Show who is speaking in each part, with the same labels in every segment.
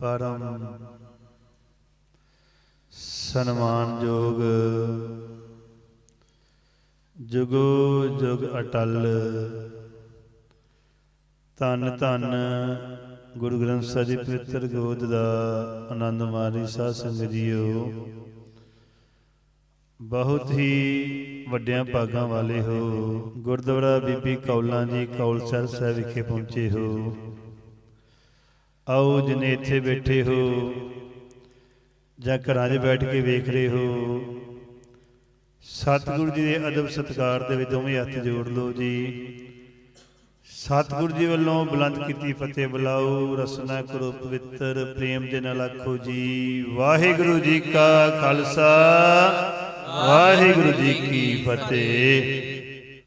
Speaker 1: ਪਰਮ ਸਨਮਾਨਯੋਗ ਜੁਗੋ ਜੁਗ ਅਟਲ ਧੰਨ ਧੰਨ ਗੁਰੂ ਗ੍ਰੰਥ ਸਾਹਿਬ ਜੀ ਪਵਿੱਤਰ ਗੋਦ ਦਾ ਆਨੰਦ ਮਾਰੀ ਸਾਧ ਸੰਗਤ ਜੀਓ। ਬਹੁਤ ਹੀ ਵੱਡਿਆਂ ਭਾਗਾਂ ਵਾਲੇ ਹੋ, ਗੁਰਦੁਆਰਾ ਬੀਬੀ ਕੌਲਾਂ ਜੀ ਕੌਲਸਰ ਸਾਹਿਬ ਵਿਖੇ ਪਹੁੰਚੇ ਹੋ। ਆਓ ਜਿਨੇ ਇੱਥੇ ਬੈਠੇ ਹੋ, ਜਾਂ ਘਰਾਂ 'ਚ ਬੈਠ ਕੇ ਵੇਖ ਰਹੇ ਹੋ, ਸਤਿਗੁਰੂ ਜੀ ਦੇ ਅਦਬ ਸਤਿਕਾਰ ਦੇ ਵਿੱਚ ਦੋਵੇਂ ਹੱਥ ਜੋੜ ਲਓ ਜੀ। ਸਤਿਗੁਰੂ ਜੀ ਵੱਲੋਂ ਬੁਲੰਦ ਕੀਤੀ ਫਤਿਹ ਬੁਲਾਓ, ਰਸਨਾ ਕਰੋ ਪਵਿੱਤਰ ਪ੍ਰੇਮ ਦੇ ਨਾਲ ਆਖੋ ਜੀ, ਵਾਹਿਗੁਰੂ ਜੀ ਕਾ ਖਾਲਸਾ, ਵਾਹਿਗੁਰੂ ਜੀ ਕੀ ਫਤਿਹ।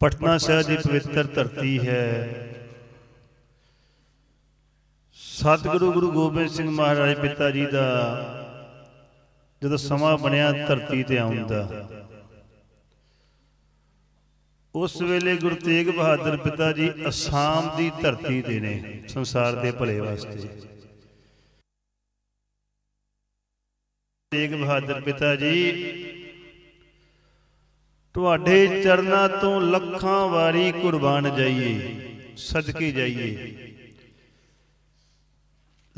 Speaker 1: ਪਟਨਾ ਸਾਹਿਬ ਦੀ ਪਵਿੱਤਰ ਧਰਤੀ ਹੈ। ਸਤਿਗੁਰੂ ਗੁਰੂ ਗੋਬਿੰਦ ਸਿੰਘ ਮਹਾਰਾਜ ਪਿਤਾ ਜੀ ਦਾ ਜਦੋਂ ਸਮਾਂ ਬਣਿਆ ਧਰਤੀ ਤੇ ਆਉਣ ਦਾ। ਉਸ ਵੇਲੇ ਗੁਰੂ ਤੇਗ ਬਹਾਦਰ ਪਿਤਾ ਜੀ ਅਸਾਮ ਦੀ ਧਰਤੀ ਤੇ ਨੇ, ਸੰਸਾਰ ਦੇ ਭਲੇ ਵਾਸਤੇ। ਤੇਗ ਬਹਾਦਰ ਪਿਤਾ ਜੀ, ਤੁਹਾਡੇ ਚਰਨਾਂ ਤੋਂ ਲੱਖਾਂ ਵਾਰੀ ਕੁਰਬਾਨ ਜਾਈਏ, ਸਦਕੇ ਜਾਈਏ।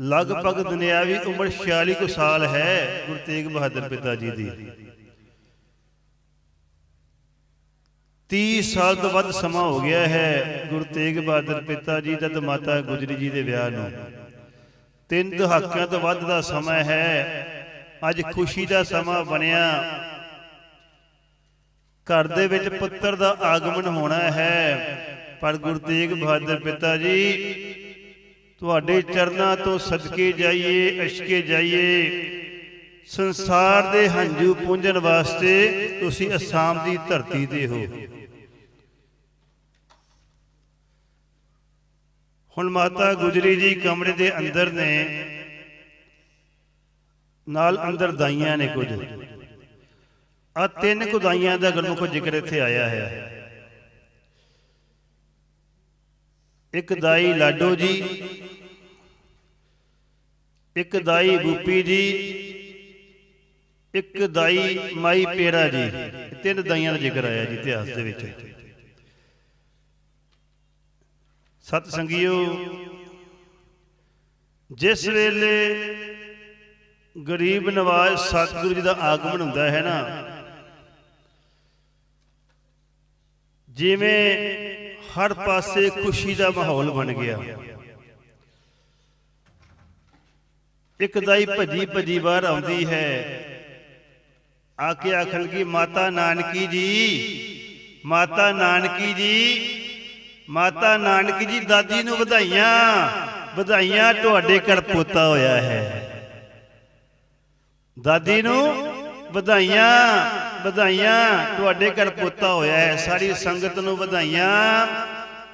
Speaker 1: ਲਗਭਗ ਦੁਨਿਆਵੀ ਉਮਰ 46 ਕੁ ਸਾਲ ਹੈ ਗੁਰੂ ਤੇਗ ਬਹਾਦਰ ਪਿਤਾ ਜੀ ਦੀ। 30 ਸਾਲ ਤੋਂ ਵੱਧ ਸਮਾਂ ਹੋ ਗਿਆ ਹੈ ਗੁਰੂ ਤੇਗ ਬਹਾਦਰ ਪਿਤਾ ਜੀ ਦਾ ਮਾਤਾ ਗੁਜਰੀ ਜੀ ਦੇ ਵਿਆਹ ਨੂੰ। ਤਿੰਨ ਦਹਾਕਿਆਂ ਤੋਂ ਵੱਧ ਦਾ ਸਮਾਂ ਹੈ। ਅੱਜ ਖੁਸ਼ੀ ਦਾ ਸਮਾਂ ਬਣਿਆ। ਘਰ ਦੇ ਵਿੱਚ ਪੁੱਤਰ ਦਾ ਆਗਮਨ ਹੋਣਾ ਹੈ। ਪਰ ਗੁਰੂ ਤੇਗ ਬਹਾਦਰ ਪਿਤਾ ਜੀ ਤੁਹਾਡੇ ਚਰਨਾਂ ਤੋਂ ਸਦਕੇ ਜਾਈਏ ਅਸ਼ਕੇ ਜਾਈਏ। ਸੰਸਾਰ ਦੇ ਹੰਝੂ ਪੂੰਝਣ ਵਾਸਤੇ ਤੁਸੀਂ ਅਸਾਮ ਦੀ ਧਰਤੀ ਤੇ ਹੋ। ਹੁਣ ਮਾਤਾ ਗੁਜਰੀ ਜੀ ਕਮਰੇ ਦੇ ਅੰਦਰ ਨੇ ਨਾਲ ਅੰਦਰ ਦਾਈਆਂ ਨੇ ਕੁਝ। ਆ ਤਿੰਨ ਕੁਦਾਈਆਂ ਦਾ ਗੁਰਮੁਖ ਜ਼ਿਕਰ ਇੱਥੇ ਆਇਆ ਹੈ। ਇੱਕ ਦਾਈ ਲਾਡੋ ਜੀ, ਇੱਕ ਦਾਈ ਗੂਪੀ ਜੀ, ਇੱਕ ਦਾਈ ਮਾਈ ਪੇਰਾ ਜੀ, ਤਿੰਨ ਦਾਈਆਂ ਦਾ ਜ਼ਿਕਰ ਆਇਆ ਜੀ ਇਤਿਹਾਸ ਦੇ ਵਿੱਚ। ਸਤ ਸੰਗਿਓ ਜਿਸ ਵੇਲੇ ਗਰੀਬ ਨਵਾਜ਼ ਸਤਿਗੁਰੂ ਜੀ ਦਾ ਆਗਮਨ ਹੁੰਦਾ ਹੈ ਨਾ, ਜਿਵੇਂ ਹਰ ਪਾਸੇ ਖੁਸ਼ੀ ਦਾ ਮਾਹੌਲ ਬਣ ਗਿਆ। ਇੱਕ ਦਾਈ ਭੱਜੀ ਭੱਜੀ ਬਾਹਰ ਆਉਂਦੀ ਹੈ। ਆ ਕੇ ਆਖਣ ਕੀ ਮਾਤਾ ਨਾਨਕੀ ਜੀ, ਮਾਤਾ ਨਾਨਕੀ ਜੀ, ਮਾਤਾ ਨਾਨਕੀ ਜੀ, ਦਾਦੀ ਨੂੰ ਵਧਾਈਆਂ ਵਧਾਈਆਂ ਤੁਹਾਡੇ ਘਰ ਪੋਤਾ ਹੋਇਆ ਹੈ। ਦਾਦੀ ਨੂੰ ਵਧਾਈਆਂ ਵਧਾਈਆਂ। ਤੁਹਾਡੇ ਘਰ ਪੋਤਾ ਹੋਇਆ ਹੈ, ਸਾਰੀ ਸੰਗਤ ਨੂੰ ਵਧਾਈਆਂ।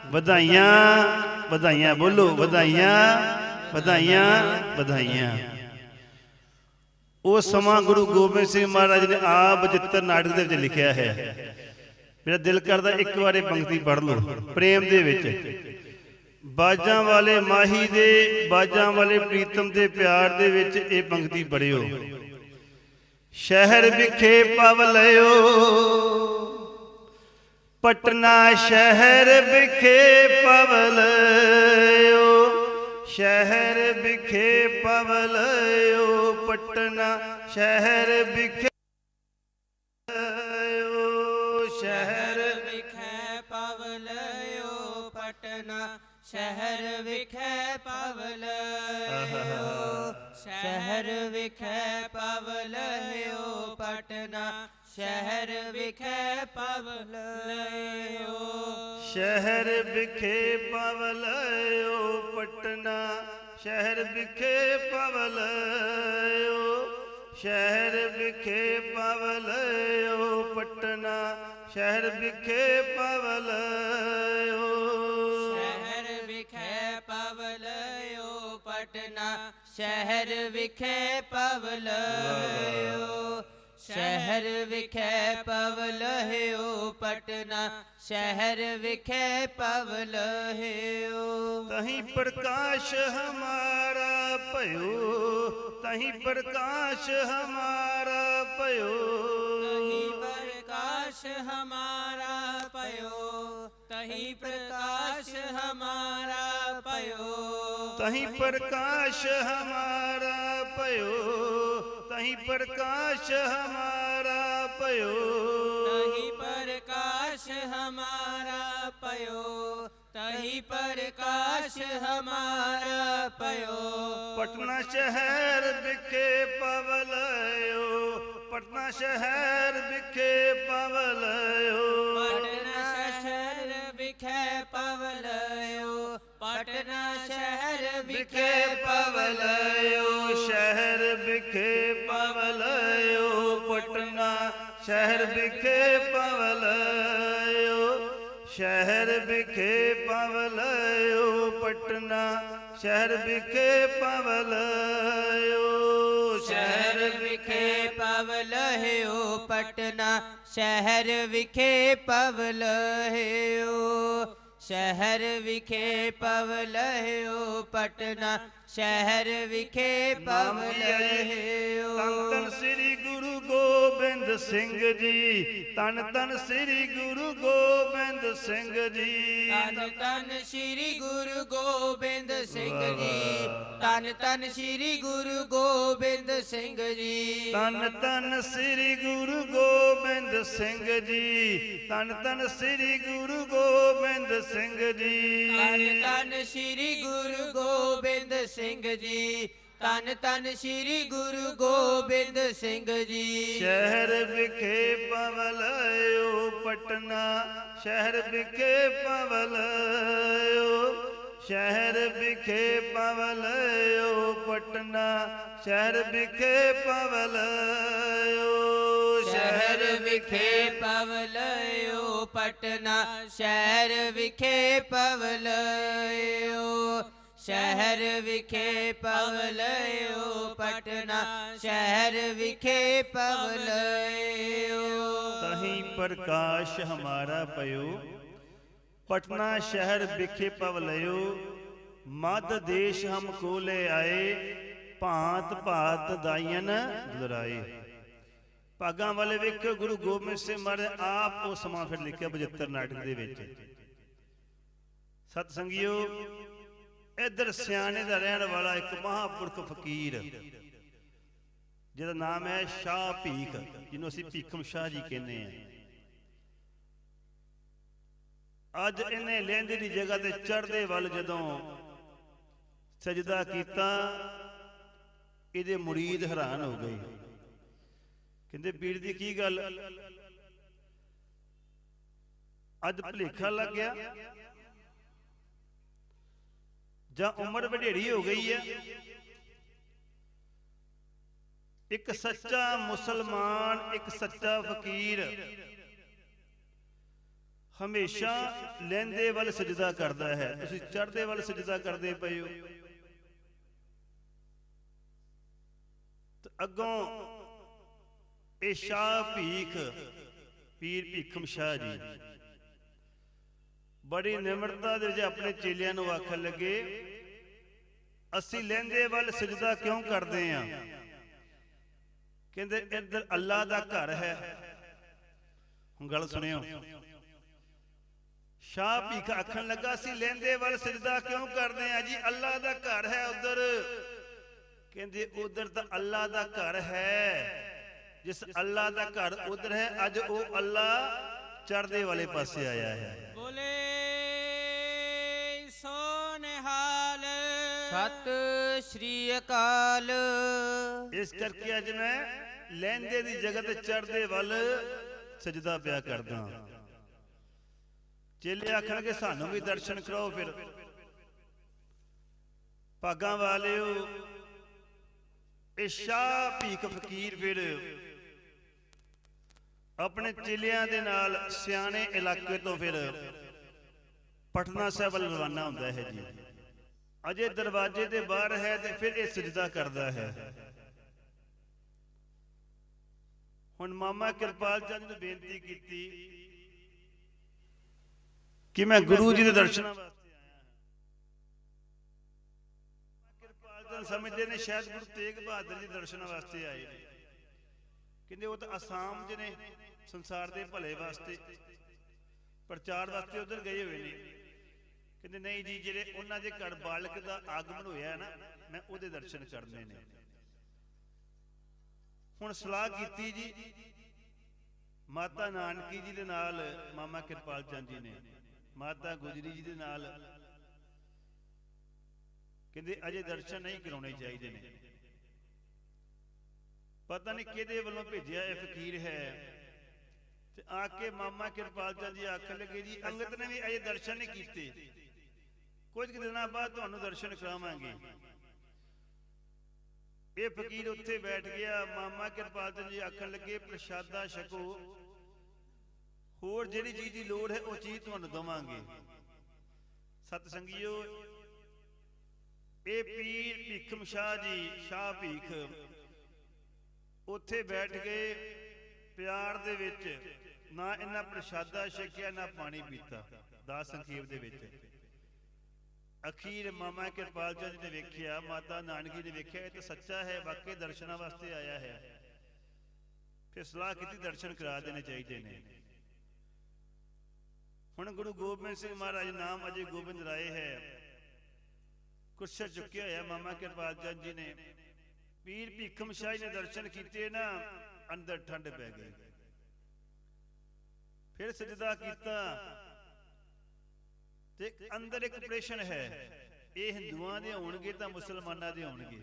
Speaker 1: ਵਧਾਈਆਂ ਵਧਾਈਆਂ, ਬੋਲੋ, ਵਧਾਈਆਂ ਵਧਾਈਆਂ ਵਧਾਈਆਂ। ਉਹ ਸਮਾਂ ਗੁਰੂ ਗੋਬਿੰਦ ਸਿੰਘ ਮਹਾਰਾਜ ਨੇ ਆਪ ਬਚਿੱਤਰ ਨਾਟਕ ਦੇ ਵਿੱਚ ਲਿਖਿਆ ਹੈ। ਮੇਰਾ ਦਿਲ ਕਰਦਾ ਇੱਕ ਵਾਰੇ ਪੰਕਤੀ ਪੜ੍ਹ ਲਓ, ਪ੍ਰੇਮ ਦੇ ਵਿੱਚ। ਬਾਜਾਂ ਵਾਲੇ ਮਾਹੀ ਦੇ, ਬਾਜਾਂ ਵਾਲੇ ਪ੍ਰੀਤਮ ਦੇ ਪਿਆਰ ਦੇ ਵਿੱਚ ਇਹ ਪੰਕਤੀ ਪੜਿਓ ਸ਼ਹਿਰ ਵਿਖੇ ਪਵ ਲਿਓ ਪਟਨਾ ਸ਼ਹਿਰ ਵਿਖੇ ਪਵ ਲਿਓ ਸ਼ਹਿਰ ਵਿਖੇ ਪਵ ਲਿਓ ਪਟਨਾ ਸ਼ਹਿਰ ਵਿਖੇ ਸ਼ਹਿਰ
Speaker 2: ਵਿਖੇ ਪਵਲਿਓ ਪਟਨਾ ਸ਼ਹਿਰ ਵਿਖੇ ਪਵਲਿਓ ਸ਼ਹਿਰ ਵਿਖੇ ਪਵਲਿਓ ਪਟਨਾ। ਸ਼ਹਿਰ ਵਿਖੇ ਪਵਲਿਓ
Speaker 1: ਸ਼ਹਿਰ ਵਿਖੇ ਪਵਲਿਓ ਪਟਨਾ। ਸ਼ਹਿਰ ਵਿਖੇ ਪਵਲਿਓ ਸ਼ਹਿਰ ਵਿਖੇ ਪਵਲਿਓ ਪਟਨਾ। ਸ਼ਹਿਰ ਵਿਖੇ ਪਵਲਿਓ
Speaker 2: ਸ਼ਹਿਰ ਸ਼ਹਿਰ ਵਿਖੇ ਪਵਲਿਓ ਸ਼ਹਿਰ ਵਿਖੇ ਪਵ ਲਹਿਓ ਪਟਨਾ ਸ਼ਹਿਰ ਵਿਖੇ ਪਵ ਲਹਿਓ
Speaker 1: ਤਹੀਂ ਪ੍ਰਕਾਸ਼ ਹਮਾਰਾ ਭਇਓ ਤਹੀਂ ਪ੍ਰਕਾਸ਼ ਹਮਾਰਾ ਭਇਓ।
Speaker 2: ਤਹੀਂ ਪ੍ਰਕਾਸ਼ ਹਮਾਰਾ ਪਇਓ ਤਹੀਂ ਪ੍ਰਕਾਸ਼ ਹਮਾਰਾ ਪਇਓ
Speaker 1: ਤਹੀਂ ਪ੍ਰਕਾਸ਼ ਹਮਾਰਾ ਭਇਓ। ਤਹੀਂ ਪ੍ਰਕਾਸ਼ ਹਮਾਰਾ ਭਇਓ।
Speaker 2: ਤਹੀਂ ਪ੍ਰਕਾਸ਼ ਹਮਾਰਾ ਪਇਓ ਤਹੀਂ ਪ੍ਰਕਾਸ਼ ਹਮਾਰਾ ਪਇਓ
Speaker 1: ਪਟਨਾ ਸ਼ਹਿਰ ਵਿਖੇ ਪਵਲਇਓ ਪਟਨਾ ਸ਼ਹਿਰ ਵਿਖੇ ਪਵਲਇਓ
Speaker 2: ਪਟਨਾ ਸ਼ਹਿਰ ਵਿਖੇ ਪਵਲਇਓ ਸ਼ਹਿਰ ਵਿਖੇ
Speaker 1: ਪਵਲਇਓ ਪਟਨਾ ਸ਼ਹਿਰ ਵਿਖੇ ਪਵਲਇਓ ਸ਼ਹਿਰ ਵਿਖੇ ਪਵਲਇਓ ਪਟਨਾ ਸ਼ਹਿਰ ਵਿਖੇ ਪਵਲਇਓ
Speaker 2: ਸ਼ਹਿਰ ਵਿਖੇ ਪਵਲਹਿਓ ਪਟਨਾ ਸ਼ਹਿਰ ਵਿਖੇ ਪਵਲਹਿਓ ਸ਼ਹਿਰ ਵਿਖੇ ਪਵਲਹਿਓ ਪਟਨਾ ਸ਼ਹਿਰ ਵਿਖੇ
Speaker 1: ਧੰਨ ਧੰਨ
Speaker 2: ਪਵਲਹਿਓ
Speaker 1: ਸ੍ਰੀ ਗੁਰੂ ਗੋਬਿੰਦ ਸਿੰਘ ਜੀ ਧੰਨ ਧੰਨ ਸ੍ਰੀ ਗੁਰੂ ਗੋਬਿੰਦ ਸਿੰਘ ਜੀ।
Speaker 2: ਤਨ ਤਨ ਸ੍ਰੀ ਗੁਰੂ ਗੋਬਿੰਦ ਸਿੰਘ ਜੀ ਤਨ ਤਨ ਸ੍ਰੀ ਗੁਰੂ ਗੋਬਿੰਦ ਸਿੰਘ ਜੀ।
Speaker 1: ਧੰਨ ਧੰਨ ਸ੍ਰੀ ਗੁਰੂ ਗੋਬਿੰਦ ਸਿੰਘ ਜੀ ਧੰਨ ਧੰਨ ਸ੍ਰੀ ਗੁਰੂ ਗੋਬਿੰਦ ਸਿੰਘ ਜੀ।
Speaker 2: ਤਨ ਤਨ ਸ੍ਰੀ ਗੁਰੂ ਗੋਬਿੰਦ ਸਿੰਘ ਜੀ ਤਨ ਤਨ ਸ੍ਰੀ ਗੁਰੂ ਗੋਬਿੰਦ ਸਿੰਘ ਜੀ।
Speaker 1: ਸ਼ਹਿਰ ਵਿਖੇ ਪਵਲਇਓ ਪਟਨਾ ਸ਼ਹਿਰ ਵਿਖੇ ਪਵਲਇਓ ਸ਼ਹਿਰ ਵਿਖੇ ਪਵਲਇਓ ਪਟਨਾ ਸ਼ਹਿਰ ਵਿਖੇ ਪਵਲਇਓ
Speaker 2: ਸ਼ਹਿਰ ਵਿਖੇ ਪਵਲਇਓ ਪਟਨਾ ਸ਼ਹਿਰ ਵਿਖੇ ਪਵਲਇਓ ਸ਼ਹਿਰ ਵਿਖੇ ਪਵਲਇਓ ਪਟਨਾ। ਸ਼ਹਿਰ ਵਿਖੇ ਪਵਲਇਓ
Speaker 1: ਤਹੀਂ ਪ੍ਰਕਾਸ਼ ਹਮਾਰਾ ਪਇਓ। ਪਟਨਾ ਸ਼ਹਿਰ ਵਿਖੇ ਪਵਲਇਓ ਮਦ ਦੇਸ਼ ਹਮ ਕੋ ਲੈ ਆਏ, ਭਾਂਤ ਭਾਤ ਦਾਇਨ ਦੁਰਾਏ। ਭਾਗਾਂ ਵਾਲੇ ਵੇਖੋ ਗੁਰੂ ਗੋਬਿੰਦ ਸਿੰਘ ਮਹਾਰਾਜ ਆਪ ਉਹ ਸਮਾਂ ਫਿਰ ਲਿਖਿਆ 72 ਨਾਟਕ ਦੇ ਵਿੱਚ। ਸਤ ਸੰਗਿਓ ਇਧਰ ਸਿਆਣੇ ਦਾ ਰਹਿਣ ਵਾਲਾ ਇੱਕ ਮਹਾਪੁਰਖ ਫਕੀਰ, ਜਿਹਦਾ ਨਾਮ ਹੈ ਸ਼ਾਹ ਭੀਖ, ਜਿਹਨੂੰ ਅਸੀਂ ਭੀਖਮ ਸ਼ਾਹ ਜੀ ਕਹਿੰਦੇ ਆ ਅੱਜ ਇਹਨੇ ਲਹਿੰਦੇ ਦੀ ਜਗ੍ਹਾ ਤੇ ਚੜਦੇ ਵੱਲ ਜਦੋਂ ਸਜਦਾ ਕੀਤਾ, ਇਹਦੇ ਮੁਰੀਦ ਹੈਰਾਨ ਹੋ ਗਏ। ਕਹਿੰਦੇ ਪੀਰ ਦੀ ਕੀ ਗੱਲ? ਅੱਜ ਭਲੇਖਾ ਲੱਗ ਗਿਆ। ਜਾਂ ਉਮਰ ਵਡੇਰੀ ਹੋ ਗਈ ਹੈ। ਇੱਕ ਸੱਚਾ ਮੁਸਲਮਾਨ, ਇੱਕ ਸੱਚਾ ਫਕੀਰ ਹਮੇਸ਼ਾ ਲੈਂਦੇ ਵੱਲ ਸਜਦਾ ਕਰਦਾ ਹੈ। ਤੁਸੀਂ ਚੜਦੇ ਵੱਲ ਸਜਦਾ ਕਰਦੇ ਪਏ ਹੋ। ਤੇ ਅੱਗੋਂ ਇਹ ਸ਼ਾਹ ਭੀਖ, ਪੀਰ ਭੀਖਮ ਸ਼ਾਹ ਜੀ। ਬੜੀ ਨਿਮਰਤਾ ਦੇ ਵਿੱਚ ਆਪਣੇ ਚੇਲਿਆਂ ਨੂੰ ਆਖਣ ਲੱਗੇ ਅਸੀਂ ਲੈਂਦੇ ਵੱਲ ਸਜਦਾ ਕਿਉਂ ਕਰਦੇ ਆਂ? ਕਹਿੰਦੇ ਇੱਧਰ ਅੱਲਾ ਦਾ ਘਰ ਹੈ। ਹੁਣ ਗੱਲ ਸੁਣਿਓ। ਸ਼ਾਹ ਭੀਖ ਆਖਣ ਲੱਗਾ ਅਸੀਂ ਲੈਂਦੇ ਵੱਲ ਸਜਦਾ ਕਿਉਂ ਕਰਦੇ ਆਂ ਜੀ? ਅੱਲਾ ਦਾ ਘਰ ਹੈ ਉਧਰ। ਕਹਿੰਦੇ ਉਧਰ ਤਾਂ ਅੱਲਾ ਦਾ ਘਰ ਹੈ। ਜਿਸ ਅੱਲਾ ਦਾ ਘਰ ਉਧਰ ਹੈ ਅੱਜ ਉਹ ਅੱਲਾ ਚੜ੍ਹਦੇ ਵਾਲੇ ਪਾਸੇ ਆਇਆ ਹੈ।
Speaker 2: ਸਤ ਸ਼੍ਰੀ ਅਕਾਲ।
Speaker 1: ਇਸ ਕਰਕੇ ਅੱਜ ਮੈਂ ਲੈਂਦੇ ਦੀ ਜਗ੍ਹਾ ਤੇ ਵੱਲ ਸਜਦਾ ਪਿਆ ਕਰਦਾ ਚੇਲੇ ਆਖਣਗੇ, ਸਾਨੂੰ ਵੀ ਦਰਸ਼ਨ ਕਰਾਓ ਫਿਰ। ਭਾਗਾਂ ਵਾਲਿਓ, ਇਹ ਸ਼ਾਹ ਭੀਖ ਫਕੀਰ ਫਿਰ ਆਪਣੇ ਚੇਲਿਆਂ ਦੇ ਨਾਲ ਸਿਆਣੇ ਇਲਾਕੇ ਤੋਂ ਫਿਰ ਪਟਨਾ ਸਾਹਿਬ ਵੱਲ ਰਵਾਨਾ ਹੁੰਦਾ ਹੈ ਜੀ। ਅਜੇ ਦਰਵਾਜ਼ੇ ਦੇ ਬਾਹਰ ਹੈ ਤੇ ਫਿਰ ਇਹ ਸਜਦਾ ਕਰਦਾ ਹੈ। ਹੁਣ ਮਾਮਾ ਕਿਰਪਾਲ ਚੰਦ ਨੂੰ ਬੇਨਤੀ ਕੀਤੀ ਕਿ ਮੈਂ ਗੁਰੂ ਜੀ ਦੇ ਦਰਸ਼ਨਾਂ ਵਾਸਤੇ ਆਇਆ ਹਾਂ। ਕਿਰਪਾਲ ਚੰਦ ਸਮਝਦੇ ਨੇ ਸ਼ਾਇਦ ਗੁਰੂ ਤੇਗ ਬਹਾਦਰ ਜੀ ਦਰਸ਼ਨਾਂ ਵਾਸਤੇ ਆਏ ਨੇ। ਕਹਿੰਦੇ ਉਹ ਤਾਂ ਅਸਾਮ ਚ ਨੇ ਸੰਸਾਰ ਦੇ ਭਲੇ ਵਾਸਤੇ। ਪ੍ਰਚਾਰ ਵਾਸਤੇ ਉਧਰ ਗਏ ਹੋਏ ਨੇ। ਕਹਿੰਦੇ, ਨਹੀਂ ਜੀ, ਜਿਹੜੇ ਉਹਨਾਂ ਦੇ ਘਰ ਬਾਲਕ ਦਾ ਆਗਮਨ ਹੋਇਆ ਨਾ, ਮੈਂ ਉਹਦੇ ਦਰਸ਼ਨ ਕਰਨੇ ਨੇ। ਹੁਣ ਸਲਾਹ ਕੀਤੀ ਜੀ, ਮਾਤਾ ਨਾਨਕੀ ਜੀ ਦੇ ਨਾਲ ਮਾਮਾ ਕਿਰਪਾਲ ਚੰਦ ਜੀ ਨੇ, ਮਾਤਾ ਗੁਜਰੀ ਜੀ ਦੇ ਨਾਲ। ਕਹਿੰਦੇ, ਅਜੇ ਦਰਸ਼ਨ ਨਹੀਂ ਕਰਾਉਣੇ ਚਾਹੀਦੇ ਨੇ। ਪਤਾ ਨਹੀਂ ਕਿਹਦੇ ਵੱਲੋਂ ਭੇਜਿਆ ਇਹ ਫਕੀਰ ਹੈ। ਤੇ ਆ ਕੇ ਮਾਮਾ ਕਿਰਪਾਲ ਚੰਦ ਜੀ ਆਖਣ ਲੱਗੇ, ਜੀ ਅੰਗਤ ਨੇ ਵੀ ਅਜੇ ਦਰਸ਼ਨ ਨਹੀਂ ਕੀਤੇ। ਕੁਝ ਕੁ ਦਿਨਾਂ ਬਾਅਦ ਤੁਹਾਨੂੰ ਦਰਸ਼ਨ ਕਰਾਵਾਂਗੇ। ਇਹ ਫਕੀਰ ਉੱਥੇ ਬੈਠ ਗਿਆ। ਮਾਮਾ ਕਿਰਪਾਲ ਚੰਦ ਜੀ ਆਖਣ ਲੱਗੇ, ਪ੍ਰਸ਼ਾਦਾ ਛਕੋ। ਹੋਰ ਜਿਹੜੀ ਚੀਜ਼ ਦੀ ਲੋੜ ਹੈ, ਉਹ ਚੀਜ਼ ਤੁਹਾਨੂੰ ਦਵਾਂਗੇ। ਸਤ ਸੰਗੀਓ ਇਹ ਪੀਰ ਭੀਖਮ ਸ਼ਾਹ ਜੀ, ਸ਼ਾਹ ਭੀਖ, ਉੱਥੇ ਬੈਠ ਗਏ ਪਿਆਰ ਦੇ ਵਿੱਚ ਨਾ ਇਹਨਾਂ ਪ੍ਰਸ਼ਾਦਾ ਛਕਿਆ, ਨਾ ਪਾਣੀ ਪੀਤਾ, ਦਾਸ ਸੰਖੇਪ ਦੇ ਵਿੱਚ। ਅਖੀਰ ਮਾਮਾ ਕਿਰਪਾਲ ਚੰਦ ਨੇ ਵੇਖਿਆ, ਮਾਤਾ ਨਾਨਕੀ ਨੇ ਵੇਖਿਆ, ਇਹ ਤਾਂ ਸੱਚਾ ਹੈ, ਵਾਕਈ ਦਰਸ਼ਨਾਂ ਵਾਸਤੇ ਆਇਆ ਹੈ। ਫਿਰ ਸਲਾਹ ਕੀਤੀ, ਦਰਸ਼ਨ ਕਰਾ ਦੇਣੇ ਚਾਹੀਦੇ ਨੇ। ਹੁਣ ਗੁਰੂ ਗੋਬਿੰਦ ਸਿੰਘ ਮਹਾਰਾਜ ਨਾਮ ਅਜੇ ਗੋਬਿੰਦ ਰਾਏ ਹੈ। ਕੁਰਸਾ ਚੁੱਕਿਆ ਹੋਇਆ ਮਾਮਾ ਕਿਰਪਾਲ ਚੰਦ ਜੀ ਨੇ। ਪੀਰ ਭੀਖਮ ਸ਼ਾਹੀ ਨੇ ਦਰਸ਼ਨ ਕੀਤੇ ਨਾ, ਅੰਦਰ ਠੰਡ ਪੈ ਗਈ। ਫਿਰ ਸਜਦਾ ਕੀਤਾ ਤੇ ਅੰਦਰ ਇੱਕ ਪ੍ਰਸ਼ਨ ਹੈ, ਇਹ ਹਿੰਦੂਆਂ ਦੇ ਹੋਣਗੇ ਤਾਂ ਮੁਸਲਮਾਨਾਂ ਦੇ ਹੋਣਗੇ।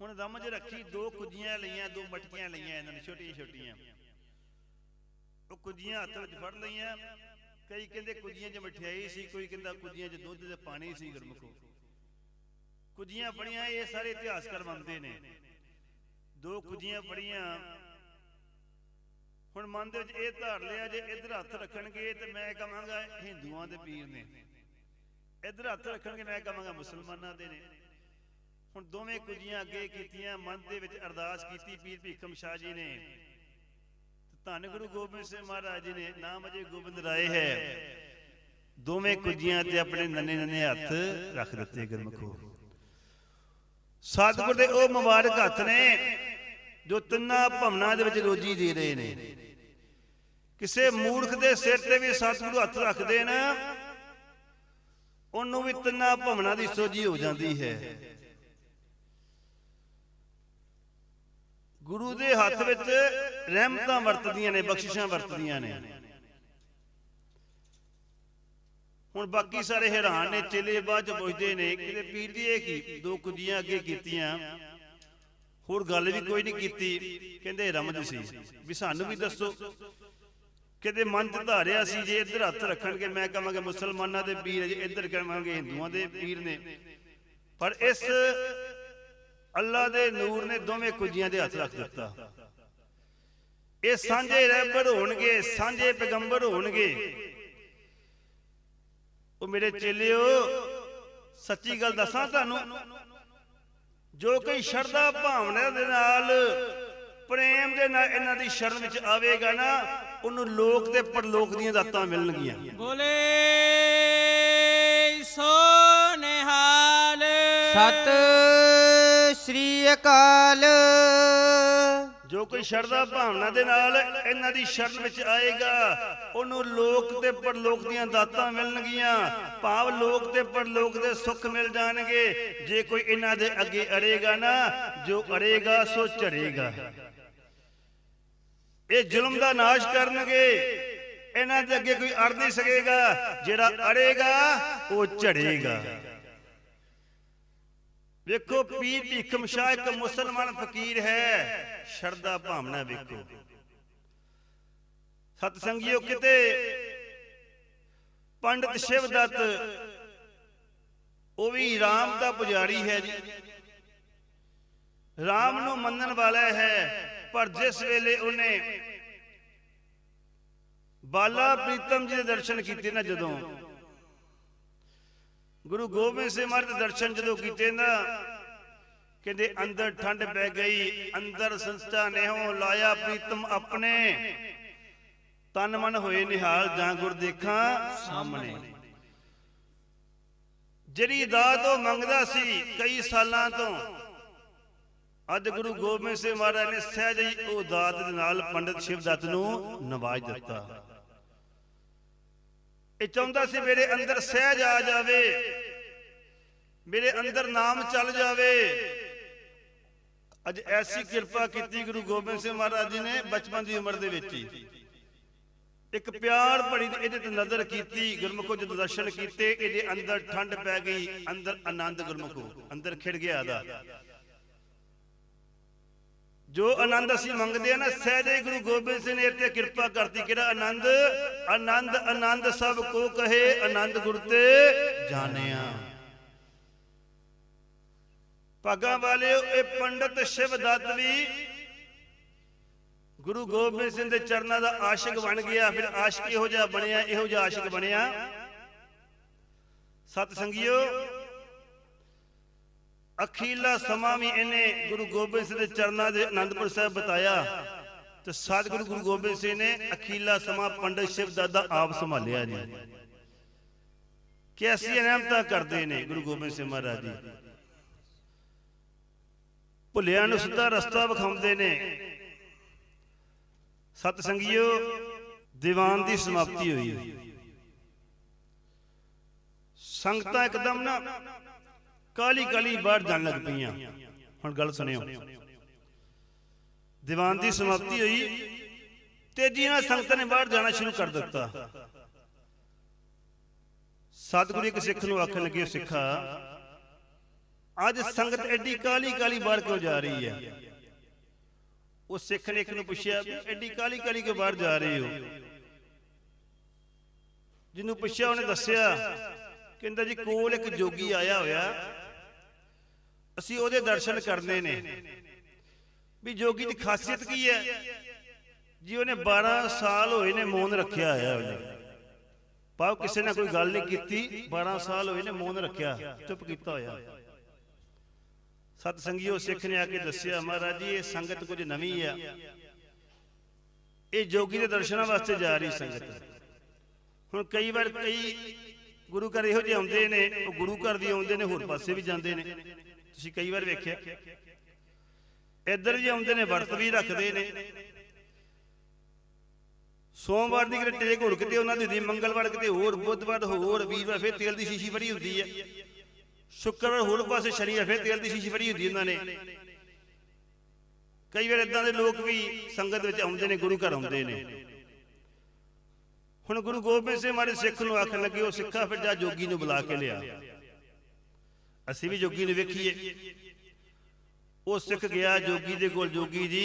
Speaker 1: ਹੁਣ ਦਮ 'ਚ ਰੱਖੀ, ਦੋ ਕੁਜੀਆਂ ਲਈਆਂ, ਦੋ ਮਟਕੀਆਂ ਲਈਆਂ ਇਹਨਾਂ ਨੇ, ਛੋਟੀਆਂ ਛੋਟੀਆਂ। ਉਹ ਕੁਜੀਆਂ ਹੱਥ ਵਿੱਚ ਫੜ ਲਈਆਂ, ਕਈ ਕਹਿੰਦੇ ਕੁਜੀਆਂ 'ਚ ਮਠਿਆਈ ਸੀ, ਕੋਈ ਕਹਿੰਦਾ ਕੁਜੀਆਂ 'ਚ ਦੁੱਧ ਤੇ ਪਾਣੀ ਸੀ ਗੁਰਮੁਖੋ। ਕੁਜੀਆਂ ਪੜੀਆਂ ਇਹ ਸਾਰੇ ਇਤਿਹਾਸਕਾਰ ਮੰਨਦੇ ਨੇ। ਦੋ ਕੁਜੀਆਂ ਪੜੀਆਂ ਹੁਣ ਮਨ ਦੇ ਵਿੱਚ ਇਹ ਧਾਰ ਲਿਆ, ਜੇ ਇੱਧਰ ਹੱਥ ਰੱਖਣਗੇ ਤੇ ਮੈਂ ਕਹਾਂਗਾ ਹਿੰਦੂਆਂ ਦੇ ਪੀਰ ਨੇ। ਇੱਧਰ ਹੱਥ ਰੱਖਣਗੇ, ਮੈਂ ਕਹਾਂਗਾ ਮੁਸਲਮਾਨਾਂ ਦੇ ਨੇ। ਹੁਣ ਦੋਵੇਂ ਕੁਜੀਆਂ ਅੱਗੇ ਕੀਤੀਆਂ, ਮਨ ਦੇ ਵਿੱਚ ਅਰਦਾਸ ਕੀਤੀ ਪੀਰ ਭੀਖਮ ਸ਼ਾਹ ਜੀ ਨੇ। ਧੰਨ ਗੁਰੂ ਗੋਬਿੰਦ ਸਿੰਘ ਮਹਾਰਾਜ ਜੀ ਨੇ, ਨਾਮ ਅਜੇ ਗੋਬਿੰਦ ਰਾਏ ਹੈ। ਦੋਵੇਂ ਕੁਜੀਆਂ ਤੇ ਆਪਣੇ ਨੰਨੇ ਨੰਨੇ ਹੱਥ ਰੱਖ ਦਿੱਤੇ ਗੁਰਮਖੋ। ਸਤਿਗੁਰ ਦੇ ਉਹ ਮੁਬਾਰਕ ਹੱਥ ਨੇ, ਜੋ ਤਿੰਨਾਂ ਭਵਨਾਂ ਦੇ ਵਿੱਚ ਰੋਜੀ ਦੇ ਰਹੇ ਨੇ। ਕਿਸੇ ਮੂਰਖ ਦੇ ਸਿਰ ਤੇ ਵੀ ਸਤਿਗੁਰੂ ਹੱਥ ਰੱਖਦੇ ਨੇ, ਉਹਨੂੰ ਵੀ ਤਿੰਨਾਂ ਭਵਨਾਂ ਦੀ ਸੋਝੀ ਹੋ ਜਾਂਦੀ ਹੈ। ਗੁਰੂ ਦੇ ਹੱਥ ਵਿੱਚ ਰਹਿਮਤਾਂ ਵਰਤਦੀਆਂ ਨੇ, ਬਖਸ਼ਿਸ਼ਾਂ ਵਰਤਦੀਆਂ ਨੇ। ਹੁਣ ਬਾਕੀ ਸਾਰੇ ਹੈਰਾਨ ਨੇ, ਚੇਲੇ ਬਾਅਦ ਚ ਪੁੱਛਦੇ ਨੇ ਕਿ ਪੀਰ ਦੀ ਇਹ ਕੀ ਦੋ ਕੁਜੀਆਂ ਅੱਗੇ ਕੀਤੀਆਂ? ਹੋਰ ਗੱਲ ਵੀ ਕੋਈ ਨਹੀਂ ਕੀਤੀ। ਕਹਿੰਦੇ ਰਮਜ ਸੀ। ਵੀ ਸਾਨੂੰ ਵੀ ਦੱਸੋ। ਕਿਤੇ ਮਨ ਚ ਧਾਰਿਆ ਸੀ ਜੇ ਇੱਧਰ ਹੱਥ ਰੱਖਣਗੇ, ਮੈਂ ਕਹਾਂਗਾ ਮੁਸਲਮਾਨਾਂ ਦੇ ਪੀਰ ਜੇ ਇੱਧਰ ਕਹਾਂਗੇ ਹਿੰਦੂਆਂ ਦੇ ਪੀਰ ਨੇ। ਪਰ ਇਸ ਅੱਲਾ ਦੇ ਨੂਰ ਨੇ ਦੋਵੇਂ ਕੁਜੀਆਂ ਦੇ ਹੱਥ ਰੱਖ ਦਿੱਤਾ। ਇਹ ਸਾਂਝੇ ਰਹਿਬਰ ਹੋਣਗੇ, ਸਾਂਝੇ ਪੈਗੰਬਰ ਹੋਣਗੇ। ਉਹ ਮੇਰੇ ਚੇਲਿਓ, ਸੱਚੀ ਗੱਲ ਦੱਸਾਂ ਤੁਹਾਨੂੰ, ਜੋ ਕੋਈ ਸ਼ਰਧਾ ਭਾਵਨਾ ਦੇ ਨਾਲ ਪ੍ਰੇਮ ਦੇ ਨਾਲ ਇਹਨਾਂ ਦੀ ਸ਼ਰਨ ਵਿੱਚ ਆਵੇਗਾ ਨਾ ਉਹਨੂੰ ਲੋਕ ਤੇ ਪਰਲੋਕ ਦੀਆਂ ਦਾਤਾਂ ਮਿਲਣਗੀਆਂ।
Speaker 2: ਬੋਲੇ ਸੋ ਨਿਹਾਲ ਸਤ ਸ੍ਰੀ ਅਕਾਲ।
Speaker 1: ਜੋ ਕੋਈ ਸ਼ਰਧਾ ਭਾਵਨਾ ਦੇ ਨਾਲ ਇਹਨਾਂ ਦੀ ਸ਼ਰਨ ਵਿੱਚ ਆਏਗਾ ਉਹਨੂੰ ਲੋਕ ਤੇ ਪਰਲੋਕ ਦੀਆਂ ਦਾਤਾਂ ਮਿਲਣਗੀਆਂ। ਭਾਵ ਲੋਕ ਤੇ ਪਰਲੋਕ ਦੇ ਸੁੱਖ ਮਿਲ ਜਾਣਗੇ। ਜੇ ਕੋਈ ਇਹਨਾਂ ਦੇ ਅੱਗੇ ਅੜੇਗਾ ਨਾ ਜੋ ਅੜੇਗਾ ਸੋ ਝੜੇਗਾ। ਇਹ ਜ਼ੁਲਮ ਦਾ ਨਾਸ਼ ਕਰਨਗੇ। ਇਹਨਾਂ ਦੇ ਅੱਗੇ ਕੋਈ ਅੜ ਨਹੀਂ ਸਕੇਗਾ। ਜਿਹੜਾ ਅੜੇਗਾ, ਉਹ ਝੜੇਗਾ। ਵੇਖੋ, ਪੀਰ ਭੀਖਮ ਸ਼ਾਹ ਇੱਕ ਮੁਸਲਮਾਨ ਫਕੀਰ ਹੈ। ਸ਼ਰਦਾ ਭਾਵਨਾ ਵੇਖੋ। ਸਤ ਸੰਗਿਓ ਕਿਤੇ ਪੰਡਤ ਸ਼ਿਵਦੱਤ, ਉਹ ਵੀ ਰਾਮ ਦਾ ਪੁਜਾਰੀ ਹੈ ਜੀ। RAM ਨੂੰ ਮੰਨਣ ਵਾਲਾ ਹੈ। ਪਰ ਜਿਸ ਵੇਲੇ ਉਹਨੇ ਬਾਲਾ ਪ੍ਰੀਤਮ ਜੀ ਦੇ ਦਰਸ਼ਨ ਕੀਤੇ ਨਾ ਜਦੋਂ, ਗੁਰੂ ਗੋਬਿੰਦ ਸਿੰਘ ਮਹਾਰਾਜ ਦੇ ਦਰਸ਼ਨ ਜਦੋਂ ਕੀਤੇ ਨਾ, ਕਹਿੰਦੇ ਅੰਦਰ ਠੰਡ ਪੈ ਗਈ, ਅੰਦਰ ਸੰਸਥਾ ਨੇਹੋ ਲਾਇਆ ਪ੍ਰੀਤਮ ਆਪਣੇ। ਤਨ ਮਨ ਹੋਏ ਨਿਹਾਲ ਜਾਂ ਗੁਰ ਦੇਖਾਂ ਸਾਹਮਣੇ। ਜਿਹੜੀ ਦਾਤ ਉਹ ਮੰਗਦਾ ਸੀ ਕਈ ਸਾਲਾਂ ਤੋਂ ਅੱਜ ਗੁਰੂ ਗੋਬਿੰਦ ਸਿੰਘ ਮਹਾਰਾਜ ਨੇ ਸਹਿਜ ਹੀ ਉਹ ਦਾਤ ਦੇ ਨਾਲ ਪੰਡਿਤ ਸ਼ਿਵ ਦੱਤ ਨੂੰ ਨਵਾਜ ਦਿੱਤਾ। ਇਹ ਚਾਹੁੰਦਾ ਸੀ ਮੇਰੇ ਅੰਦਰ ਸਹਿਜ ਆ ਜਾਵੇ, ਮੇਰੇ ਅੰਦਰ ਨਾਮ ਚੱਲ ਜਾਵੇ। ਅੱਜ ਐਸੀ ਕਿਰਪਾ ਕੀਤੀ ਗੁਰੂ ਗੋਬਿੰਦ ਸਿੰਘ ਮਹਾਰਾਜ ਜੀ ਨੇ ਬਚਪਨ ਦੀ ਉਮਰ ਦੇ ਵਿੱਚ ਹੀ। ਇੱਕ ਪਿਆਰ ਭਰੀ ਇਹਦੇ ਤੇ ਨਜ਼ਰ ਕੀਤੀ, ਗੁਰਮੁਖੋ ਜਦੋਂ ਦਰਸ਼ਨ ਕੀਤੇ, ਇਹਦੇ ਅੰਦਰ ਠੰਡ ਪੈ ਗਈ, ਅੰਦਰ ਆਨੰਦ ਗੁਰਮੁਖੋ, ਅੰਦਰ ਖਿੜ ਗਿਆ ਦਾ ਜੋ ਆਨੰਦ ਅਸੀਂ ਮੰਗਦੇ ਆ ਨਾ ਸਹਿਜੇ ਗੁਰੂ ਗੋਬਿੰਦ ਸਿੰਘ ਨੇ ਇੱਥੇ ਕਿਰਪਾ ਕਰਤੀ। ਕਿਹੜਾ ਆਨੰਦ? ਆਨੰਦ ਆਨੰਦ ਸਭ ਕੋ ਕਹੇ, ਆਨੰਦ ਗੁਰ ਤੇ ਜਾਣਿਆ। ਭਾਗਾਂ ਵਾਲੇ ਇਹ ਪੰਡਤ ਸ਼ਿਵਦੱਤ ਵੀ ਗੁਰੂ ਗੋਬਿੰਦ ਸਿੰਘ ਦੇ ਚਰਨਾਂ ਦਾ ਆਸ਼ਿਕ ਬਣ ਗਿਆ। ਫਿਰ ਆਸ਼ਿਕ ਇਹੋ ਜਿਹਾ ਬਣਿਆ, ਇਹੋ ਜਿਹਾ ਆਸ਼ਿਕ ਬਣਿਆ। ਸਤ ਸੰਗਿਓ ਅਖੀਲਾ ਸਮਾਂ ਵੀ ਇਹਨੇ ਗੁਰੂ ਗੋਬਿੰਦ ਸਿੰਘ ਦੇ ਚਰਨਾਂ ਦੇ ਆਨੰਦਪੁਰ ਸਾਹਿਬ ਬਤਾਇਆ। ਤੇ ਸਤਿਗੁਰੂ ਗੁਰੂ ਗੋਬਿੰਦ ਸਿੰਘ ਨੇ ਅਖੀਲਾ ਸਮਾਂ ਪੰਡਤ ਸ਼ਿਵਦੱਤ ਦਾ ਆਪ ਸੰਭਾਲਿਆ ਜੀ। ਕੈਸੀ ਅਨਹਮਤਾ ਕਰਦੇ ਨੇ ਗੁਰੂ ਗੋਬਿੰਦ ਸਿੰਘ ਮਹਾਰਾਜ ਜੀ। ਭੁੱਲਿਆਂ ਨੂੰ ਸਿੱਧਾ ਰਸਤਾ ਵਿਖਾਉਂਦੇ ਨੇ। ਸਤ ਸੰਗਿਓ ਦੀਵਾਨ ਦੀ ਸਮਾਪਤੀ ਹੋਈ। ਸੰਗਤਾਂ ਇੱਕਦਮ ਨਾ ਕਾਲੀ ਕਾਲੀ ਬਾਹਰ ਜਾਣ ਲੱਗ ਪਈਆਂ। ਹੁਣ ਗੱਲ ਸੁਣਿਓ। ਦੀਵਾਨ ਦੀ ਸਮਾਪਤੀ ਹੋਈ ਤੇਜ਼ੀ ਨਾਲ ਸੰਗਤਾਂ ਨੇ ਬਾਹਰ ਜਾਣਾ ਸ਼ੁਰੂ ਕਰ ਦਿੱਤਾ। ਸਤਿਗੁਰੂ ਇੱਕ ਸਿੱਖ ਨੂੰ ਆਖਣ ਲੱਗੇ, ਸਿੱਖਾ, ਅੱਜ ਸੰਗਤ ਐਡੀ ਕਾਲੀ ਕਾਲੀ ਬਾਹਰ ਕਿਉਂ ਜਾ ਰਹੀ ਹੈ? ਉਹ ਸਿੱਖ ਨੇ ਇੱਕ ਨੂੰ ਪੁੱਛਿਆ ਵੀ ਐਡੀ ਕਾਲੀ ਕਾਲੀ ਕਿਉਂ ਬਾਹਰ ਜਾ ਰਹੇ ਹੋ? ਜਿਹਨੂੰ ਪੁੱਛਿਆ, ਉਹਨੇ ਦੱਸਿਆ, ਕਹਿੰਦਾ ਜੀ ਕੋਲ ਇੱਕ ਜੋਗੀ ਆਇਆ ਹੋਇਆ। ਅਸੀਂ ਉਹਦੇ ਦਰਸ਼ਨ ਕਰਨੇ ਨੇ। ਵੀ ਜੋਗੀ ਦੀ ਖਾਸੀਅਤ ਕੀ ਹੈ? ਜੀ ਉਹਨੇ 12 ਸਾਲ ਹੋਏ ਨੇ ਮੌਨ ਰੱਖਿਆ ਹੋਇਆ ਉਹਨੇ। ਪਾਉ ਕਿਸੇ ਨੇ ਕੋਈ ਗੱਲ ਨਹੀਂ ਕੀਤੀ 12 ਸਾਲ ਹੋਏ ਨੇ ਮੌਨ ਰੱਖਿਆ, ਚੁੱਪ ਕੀਤਾ ਹੋਇਆ। ਸਤ ਸੰਗਿਓ ਸਿੱਖ ਨੇ ਆ ਕੇ ਦੱਸਿਆ, ਮਹਾਰਾਜ ਜੀ, ਇਹ ਸੰਗਤ ਕੁਝ ਨਵੀਂ ਆ। ਇਹ ਜੋਗੀ ਦੇ ਦਰਸ਼ਨਾਂ ਵਾਸਤੇ ਜਾ ਰਹੀ ਸੰਗਤ। ਹੁਣ ਕਈ ਵਾਰ ਕਈ ਗੁਰੂ ਘਰ ਇਹੋ ਜਿਹੇ ਆਉਂਦੇ ਨੇ, ਉਹ ਗੁਰੂ ਘਰ ਵੀ ਆਉਂਦੇ ਨੇ, ਹੋਰ ਪਾਸੇ ਵੀ ਜਾਂਦੇ ਨੇ। ਤੁਸੀਂ ਕਈ ਵਾਰ ਵੇਖਿਆ, ਇੱਧਰ ਵੀ ਆਉਂਦੇ ਨੇ, ਵਰਤ ਵੀ ਰੱਖਦੇ ਨੇ। ਸੋਮਵਾਰ ਦੀ ਕਿਤੇ ਟੇਕ ਹੁੜ ਕਿਤੇ ਉਹਨਾਂ ਦੀ ਦੀ ਮੰਗਲਵਾਰ ਕਿਤੇ ਹੋਰ, ਬੁੱਧਵਾਰ ਹੋਰ, ਵੀਰਵਾਰ ਫਿਰ ਤੇਲ ਦੀ ਸ਼ੀਸ਼ੀ ਫੜੀ ਹੁੰਦੀ ਹੈ ਸ਼ੁੱਕਰਵਾਰ ਹੋਰ ਪਾਸੇ ਸ਼ਨੀਵਾਰ ਫਿਰ ਤੇਲ ਦੀ ਸ਼ੀਸ਼ੀ ਫੜੀ ਹੁੰਦੀ ਉਹਨਾਂ ਨੇ। ਕਈ ਵਾਰ ਇਦਾਂ ਦੇ ਲੋਕ ਵੀ ਸੰਗਤ ਵਿੱਚ ਆਉਂਦੇ ਨੇ, ਗੁਰੂ ਘਰ ਆਉਂਦੇ ਨੇ। ਹੁਣ ਗੁਰੂ ਗੋਬਿੰਦ ਸਿੰਘ ਮਾਰੇ ਸਿੱਖ ਨੂੰ ਆਖਣ ਲੱਗੇ, ਉਹ ਸਿੱਖਾ ਫਿਰ ਜਾ ਜੋਗੀ ਨੂੰ ਬੁਲਾ ਕੇ ਲਿਆ। ਅਸੀਂ ਵੀ ਜੋਗੀ ਨੂੰ ਵੇਖੀਏ। ਉਹ ਸਿੱਖ ਗਿਆ, ਜੋਗੀ ਦੇ ਕੋਲ ਜੋਗੀ ਜੀ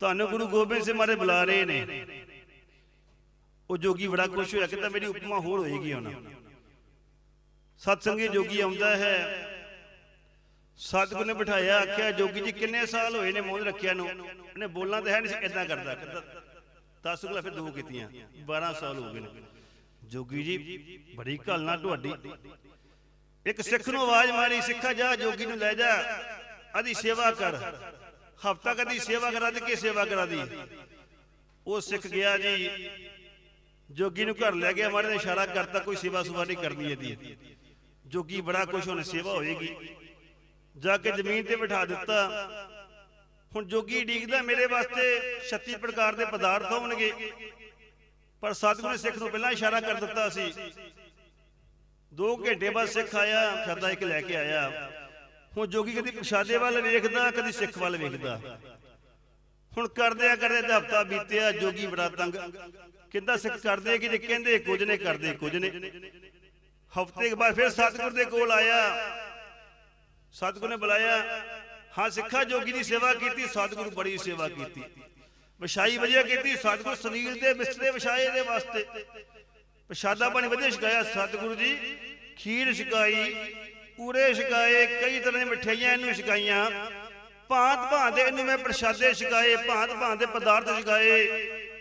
Speaker 1: ਤੁਹਾਨੂੰ ਗੁਰੂ ਗੋਬਿੰਦ ਸਿੰਘ ਮਾਰੇ ਬੁਲਾ ਰਹੇ ਨੇ। ਉਹ ਜੋਗੀ ਬੜਾ ਖੁਸ਼ ਹੋਇਆ ਕਿ ਤਾਂ ਮੇਰੀ ਉਪਮਾ ਹੋਰ ਹੋਏਗੀ ਹੁਣ। ਸਤਸੰਗੀ ਜੋਗੀ ਆਉਂਦਾ ਹੈ। ਸਤਿਗੁਰ ਨੇ ਬਿਠਾਇਆ, ਆਖਿਆ, ਜੋਗੀ ਜੀ ਕਿੰਨੇ ਸਾਲ ਹੋਏ ਨੇ ਮੋਹਨ ਰੱਖਿਆ ਨੂੰ? ਉਹਨੇ ਬੋਲਣਾ ਤਾਂ ਹੈ ਨਹੀਂ ਇਦਾਂ ਕਰਦਾ। ਕਹਿੰਦਾ 10 ਗੁਲਾ ਫਿਰ ਦੋ ਕੀਤੀਆਂ 12 ਸਾਲ ਹੋ ਗਏ ਨੇ। ਜੋਗੀ ਜੀ, ਬੜੀ ਘਲ ਤੁਹਾਡੀ। ਇੱਕ ਸਿੱਖ ਨੂੰ ਆਵਾਜ਼ ਮਾਰੀ, ਸਿੱਖਾ ਜਾ, ਜੋਗੀ ਨੂੰ ਲੈ ਜਾ। ਆਦੀ ਸੇਵਾ ਕਰ। ਹਫਤਾ ਕਦੀ ਸੇਵਾ ਕਰਾ ਦੇ ਕੇ ਸੇਵਾ ਕਰਾ ਦੀ ਉਹ ਸਿੱਖ ਗਿਆ ਜੀ। ਜੋਗੀ ਨੂੰ ਘਰ ਲੈ ਗਿਆ ਮਾਰੇ ਨੇ ਇਸ਼ਾਰਾ ਕਰਤਾ, ਕੋਈ ਸੇਵਾ ਸੁਵਾ ਨਹੀਂ ਕਰਨੀ ਇਹਦੀ। ਜੋਗੀ ਬੜਾ ਕੁਛ ਹੁਣ, ਸੇਵਾ ਹੋਏਗੀ। ਜਾ ਕੇ ਜ਼ਮੀਨ ਤੇ ਬਿਠਾ ਦਿੱਤਾ। ਹੁਣ ਜੋਗੀ ਡੀਕਦਾ ਮੇਰੇ ਵਾਸਤੇ 36 ਪ੍ਰਕਾਰ ਦੇ ਪਦਾਰਥ ਹੋਣਗੇ। ਪਰ ਸਤਿਗੁਰੂ ਨੇ ਸਿੱਖ ਨੂੰ ਪਹਿਲਾਂ ਇਸ਼ਾਰਾ ਕਰ ਦਿੱਤਾ ਸੀ। 2 ਘੰਟੇ ਬਾਅਦ ਸਿੱਖ ਆਇਆ ਸ਼ਰਦਾ ਇੱਕ ਲੈ ਕੇ ਆਇਆ। ਹੁਣ ਜੋਗੀ ਕਦੀ ਪ੍ਰਸ਼ਾਦੇ ਵੱਲ ਵੇਖਦਾ, ਕਦੀ ਸਿੱਖ ਵੱਲ ਵੇਖਦਾ। ਹੁਣ ਕਰਦੇ ਆ ਕਰਦੇ ਤੇ ਹਫਤਾ ਬੀਤਿਆ, ਜੋਗੀ ਬੜਾ ਤੰਗ। ਕਹਿੰਦਾ, ਸਿੱਖ ਕਰਦੇ ਕਿ ਜੇ ਕਹਿੰਦੇ, ਕੁਝ ਨੇ ਕਰਦੇ, ਕੁਝ ਨੇ ਹਫ਼ਤੇ ਬਾਅਦ ਫਿਰ ਸਤਿਗੁਰ ਦੇ ਕੋਲ ਆਇਆ। ਸਤਿਗੁਰ ਨੇ ਬੁਲਾਇਆ। ਹਾਂ, ਸਿੱਖਾ ਜੋਗੀ ਦੀ ਸੇਵਾ ਕੀਤੀ, ਸਤਿਗੁਰੂ ਬੜੀ ਸੇਵਾ ਕੀਤੀ। ਵਿਛਾਈ ਵਧੀਆ ਕੀਤੀ, ਸਤਿਗੁਰ ਸਨੀਲ ਦੇ ਬਿਸਤਰੇ ਵਿਛਾਏ ਦੇ ਵਾਸਤੇ। ਪ੍ਰਸ਼ਾਦਾ ਪਾਣੀ ਵਧੀਆ ਛਕਾਇਆ ਸਤਿਗੁਰੂ ਜੀ। ਖੀਰ ਛਕਾਈ ਪੂਰੇ ਛਕਾਏ, ਕਈ ਤਰ੍ਹਾਂ ਦੀਆਂ ਮਠਿਆਈਆਂ ਇਹਨੂੰ ਛਕਾਈਆਂ। ਭਾਂਤ ਭਾਂਤ ਦੇ ਇਹਨੂੰ ਮੈਂ ਪ੍ਰਸ਼ਾਦੇ ਛਕਾਏ, ਭਾਂਤ ਭਾਂਤ ਦੇ ਪਦਾਰਥ ਛਕਾਏ।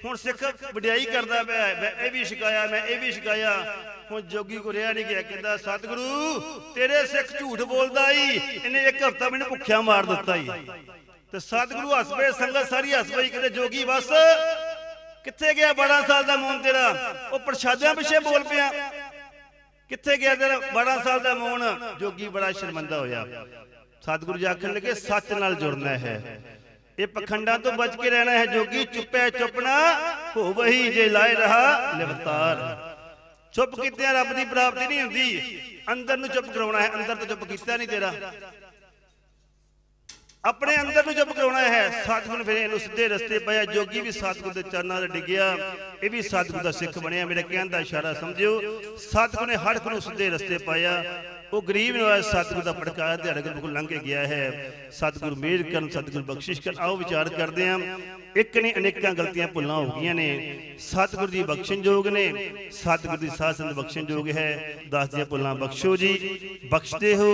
Speaker 1: ਹੁਣ ਸਿੱਖ ਵਡਿਆਈ ਕਰਦਾ ਪਿਆ ਮੈਂ ਇਹ ਵੀ ਛਕਾਇਆ, ਮੈਂ ਇਹ ਵੀ ਛਕਾਇਆ। ਹੁਣ ਜੋਗੀ ਕੋ ਰਿਹਾ ਨਹੀਂ ਗਿਆ, ਕਹਿੰਦਾ, ਸਤਿਗੁਰੂ, ਤੇਰੇ ਸਿੱਖ ਝੂਠ ਬੋਲਦਾ ਈ, ਇਹਨੇ ਇੱਕ ਹਫ਼ਤਾ ਮੈਨੂੰ ਭੁੱਖਿਆ ਮਾਰ ਦਿੱਤਾ ਈ। ਤੇ ਸਤਿਗੁਰੂ ਹੱਸ ਪਏ, ਸੰਗਤ ਸਾਰੀ ਹੱਸ ਪਈ, ਕਹਿੰਦੇ, ਜੋਗੀ ਬਸ ਕਿੱਥੇ ਗਿਆ 12 ਸਾਲ ਦਾ ਮੂਨ ਤੇਰਾ? ਉਹ ਪ੍ਰਸ਼ਾਦਿਆਂ ਪਿੱਛੇ ਬੋਲ ਪਿਆ। ਕਿੱਥੇ ਗਿਆ ਤੇਰਾ 12 ਸਾਲ ਦਾ ਮੂਨ ਜੋਗੀ ਬੜਾ ਸ਼ਰਮੰਦਾ ਹੋਇਆ। ਸਤਿਗੁਰੂ ਜੀ ਆਖਣ ਲੱਗੇ, ਸੱਚ ਨਾਲ ਜੁੜਨਾ ਹੈ। ਇਹ ਪਖੰਡਾਂ ਤੋਂ ਬਚ ਕੇ ਰਹਿਣਾ ਹੈ। ਜੋਗੀ ਚੁੱਪੈ ਚੁੱਪਣਾ ਹੋ ਵਹੀ ਜੇ ਲਾਏ ਰਹਾ ਲਿਵਤਾਰ ਚੁੱਪ ਕੀਤਿਆਂ ਰੱਬ ਦੀ ਪ੍ਰਾਪਤੀ ਨਹੀਂ ਹੁੰਦੀ। ਅੰਦਰ ਨੂੰ ਚੁੱਪ ਕਰਾਉਣਾ ਹੈ। ਅੰਦਰ ਤੋਂ ਚੁੱਪ ਕੀਤਾ ਨਹੀਂ ਤੇਰਾ। ਆਪਣੇ ਅੰਦਰ ਨੂੰ ਚੁੱਪ ਕਰਾਉਣਾ ਹੈ। ਸਤਿਗੁਰੂ ਫਿਰ ਇਹਨੂੰ ਸਿੱਧੇ ਰਸਤੇ ਪਾਇਆ ਜੋਗੀ ਵੀ ਸਤਿਗੁਰ ਦੇ ਚਰਨਾਂ 'ਤੇ ਡਿੱਗਿਆ। ਇਹ ਵੀ ਸਤਿਗੁਰੂ ਦਾ ਸਿੱਖ ਬਣਿਆ। ਮੇਰੇ ਕਹਿਣ ਦਾ ਇਸ਼ਾਰਾ ਸਮਝਿਓ ਸਤਿਗੁਰ ਨੇ ਹਰ ਇੱਕ ਨੂੰ ਸਿੱਧੇ ਰਸਤੇ ਪਾਇਆ ਉਹ ਗਰੀਬ ਨੂੰ ਸਤਿਗੁਰੂ ਦਾ ਪੜਕਾਇਆ ਦਿਹਾੜੇ ਬਿਲਕੁਲ ਲੰਘ ਕੇ ਗਿਆ ਹੈ। ਸਤਿਗੁਰੂ ਮਿਹਰ ਕਰਨ ਸਤਿਗੁਰੂ ਬਖਸ਼ਿਸ਼ ਕਰਨ, ਆਓ ਵਿਚਾਰ ਕਰਦੇ ਹਾਂ ਇੱਕ ਨੇ ਅਨੇਕਾਂ ਗਲਤੀਆਂ ਭੁੱਲਾਂ ਹੋ ਗਈਆਂ ਨੇ। ਸਤਿਗੁਰੂ ਜੀ ਬਖਸ਼ਣਯੋਗ ਨੇ। ਸਤਿਗੁਰੂ ਦੀ ਸਾਧ ਸੰਗਤ ਬਖਸ਼ਣਯੋਗ ਹੈ। ਦਸ ਦੀਆਂ ਭੁੱਲਾਂ ਬਖਸ਼ੋ ਜੀ। ਬਖਸ਼ਦੇ ਹੋ,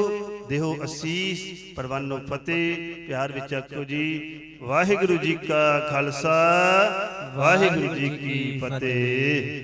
Speaker 1: ਦੇਹੋ ਅਸੀਸ। ਪਰਵਾਨੋ ਫਤਿਹ। ਪਿਆਰ ਵਿੱਚ ਆਖੋ ਜੀ, ਵਾਹਿਗੁਰੂ ਜੀ ਕਾ ਖਾਲਸਾ, ਵਾਹਿਗੁਰੂ ਜੀ ਕੀ ਫਤਿਹ।